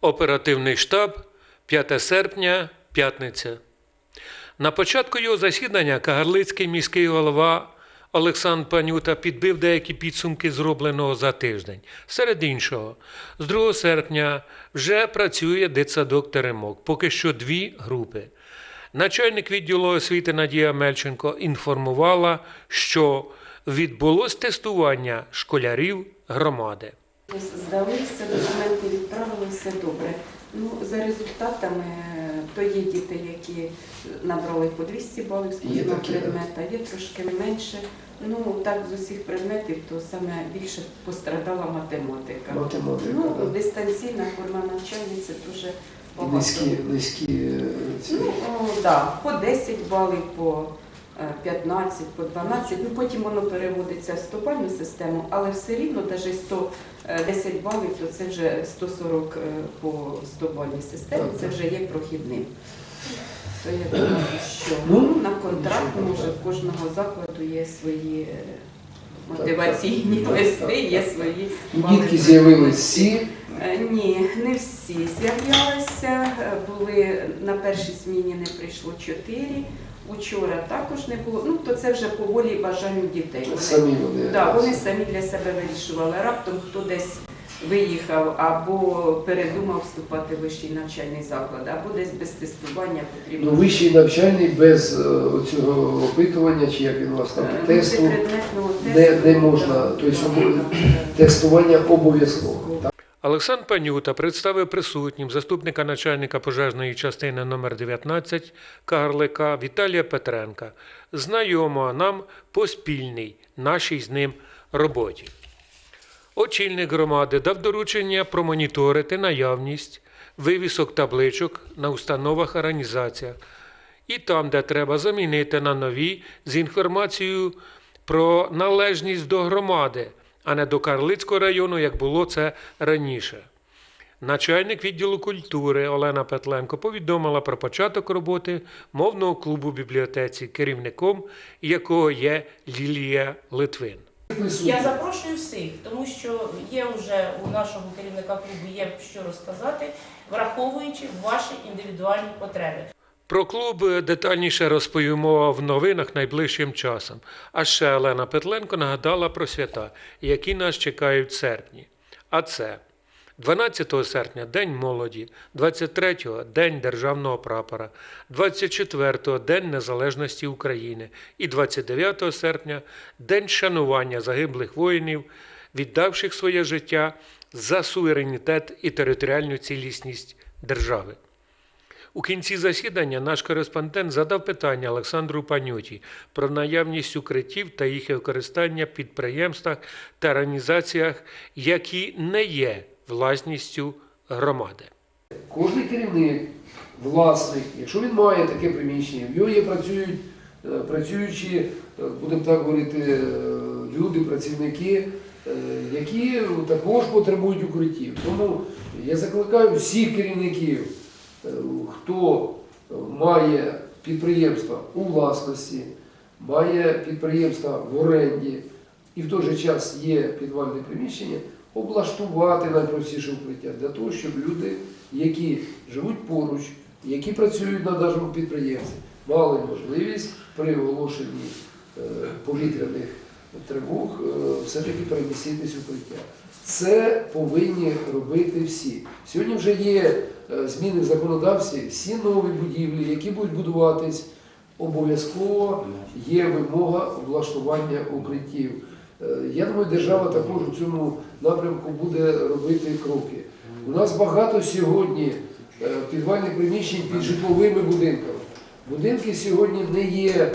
Оперативний штаб, 5 серпня, п'ятниця. На початку його засідання Кагарлицький міський голова Олександр Панюта підбив деякі підсумки зробленого за тиждень. Серед іншого, з 2 серпня вже працює дитсадок Теремок, поки що дві групи. Начальник відділу освіти Надія Мельченко інформувала, що відбулось тестування школярів громади. Здали все, документи відправили, все добре. Ну, за результатами, е, то є діти, які набрали по 200 балів з кожного предмета, є трошки менше. Ну, так, з усіх предметів, то саме більше пострадала математика. Математика, Ну, да. дистанційна форма навчання це дуже багато. низькі, низькі е, ці. Ну, о, да, по 10 балів, по 15, по 12. Ну, потім воно переводиться в стопальну систему, але все рівно, навіть 110 балів, то це вже 140 е, по стопальній системі, це вже є прохідним. То я думаю, що Ну, ну, на контракт, може, в кожного закладу є свої е, мотиваційні листи, є свої Дітки з'явились всі. Е, Ні, не всі з'являлися. Е, Були на першій зміні не прийшло чотири. Учора також не було. Ну то це вже по волі бажанню дітей. Самі вони. да, вони самі для себе вирішували. Раптом хто десь виїхав або передумав вступати в вищий навчальний заклад, або десь без тестування потрібно. Ну, вищий навчальний без е, цього опитування, чи як він у вас там Е, тесту, мультипредметного не- тесту, не можна, да, тобто, тестування обов'язково. Так. Олександр Панюта представив присутнім заступника начальника пожежної частини номер 19 Кагарлика Віталія Петренка, знайомого нам по спільній нашій з ним роботі. Очільник громади дав доручення промоніторити наявність вивісок табличок на установах організаціях і там, де треба замінити на нові з інформацією про належність до громади, а не до Карлицького району, як було це раніше. Начальник відділу культури Олена Петленко повідомила про початок роботи мовного клубу бібліотеці, керівником якого є Лілія Литвин. Я запрошую всіх, тому що є вже у нашого керівника клубу є що розказати, враховуючи ваші індивідуальні потреби. Про клуб детальніше розповімо в новинах найближчим часом. А ще Олена Петленко нагадала про свята, які нас чекають в серпні. А це 12 серпня День молоді, 23-го День Державного прапора, 24-го День Незалежності України. І 29 серпня День шанування загиблих воїнів, віддавших своє життя за суверенітет і територіальну цілісність держави. У кінці засідання наш кореспондент задав питання Олександру Панюті про наявність укриттів та їх використання в підприємствах та організаціях, які не є власністю громади. Кожний керівник, власник, якщо він має таке приміщення, в нього є працюють, е, працюючі, е, будемо так говорити, е, люди, працівники, які також потребують укриттів. Тому я закликаю всіх керівників, хто має підприємства у власності, має підприємства в оренді і в той же час є підвальне приміщення, облаштувати найпростіше укриття для того, щоб люди, які живуть поруч, які працюють на даному підприємстві, мали можливість при оголошенні е, повітряних тривог е, все-таки переміститись в укриття. Це повинні робити всі. Сьогодні вже є е, зміни в законодавстві, всі нові будівлі, які будуть будуватись, обов'язково є вимога облаштування укриттів. Я думаю, держава також у цьому напрямку буде робити кроки. У нас багато сьогодні е, підвальних приміщень під житловими будинками. Будинки сьогодні не є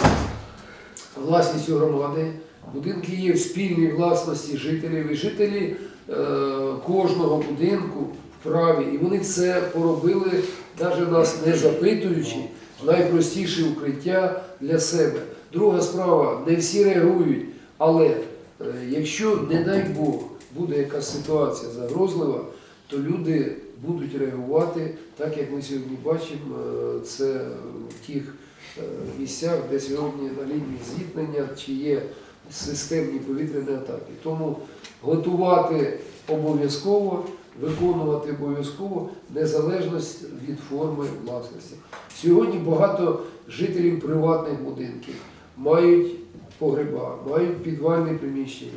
власністю громади, будинки є в спільній власності жителів і жителі е, кожного будинку вправі. І вони це поробили, навіть нас не запитуючи, найпростіше укриття для себе. Друга справа, не всі реагують, але якщо, не дай Бог, буде якась ситуація загрозлива, то люди будуть реагувати так, як ми сьогодні бачимо, е, це в тих е, місцях, де сьогодні на лінії зіткнення чи є системні повітряні атаки. Тому готувати обов'язково, виконувати обов'язково незалежність від форми власності. Сьогодні багато жителів приватних будинків мають погреба, мають підвальні приміщення.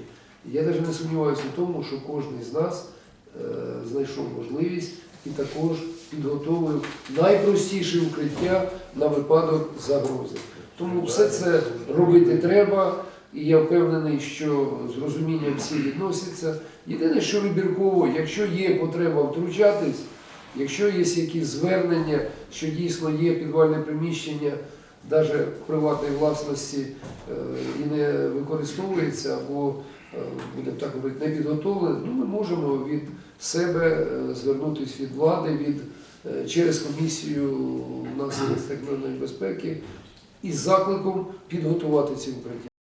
Я навіть не сумніваюся в тому, що кожен з нас е, знайшов можливість і також підготовив найпростіше укриття на випадок загрози. Тому все це робити треба, і я впевнений, що з розумінням всі відносяться. Єдине, що вибірково, якщо є потреба втручатись, якщо є якісь звернення, що дійсно є підвальне приміщення, навіть в приватній власності е, і не використовується, або е, будемо так говорити, не підготовлене, ну ми можемо від себе е, звернутися від влади, від через комісію у нас безпеки із закликом підготувати ці укриття.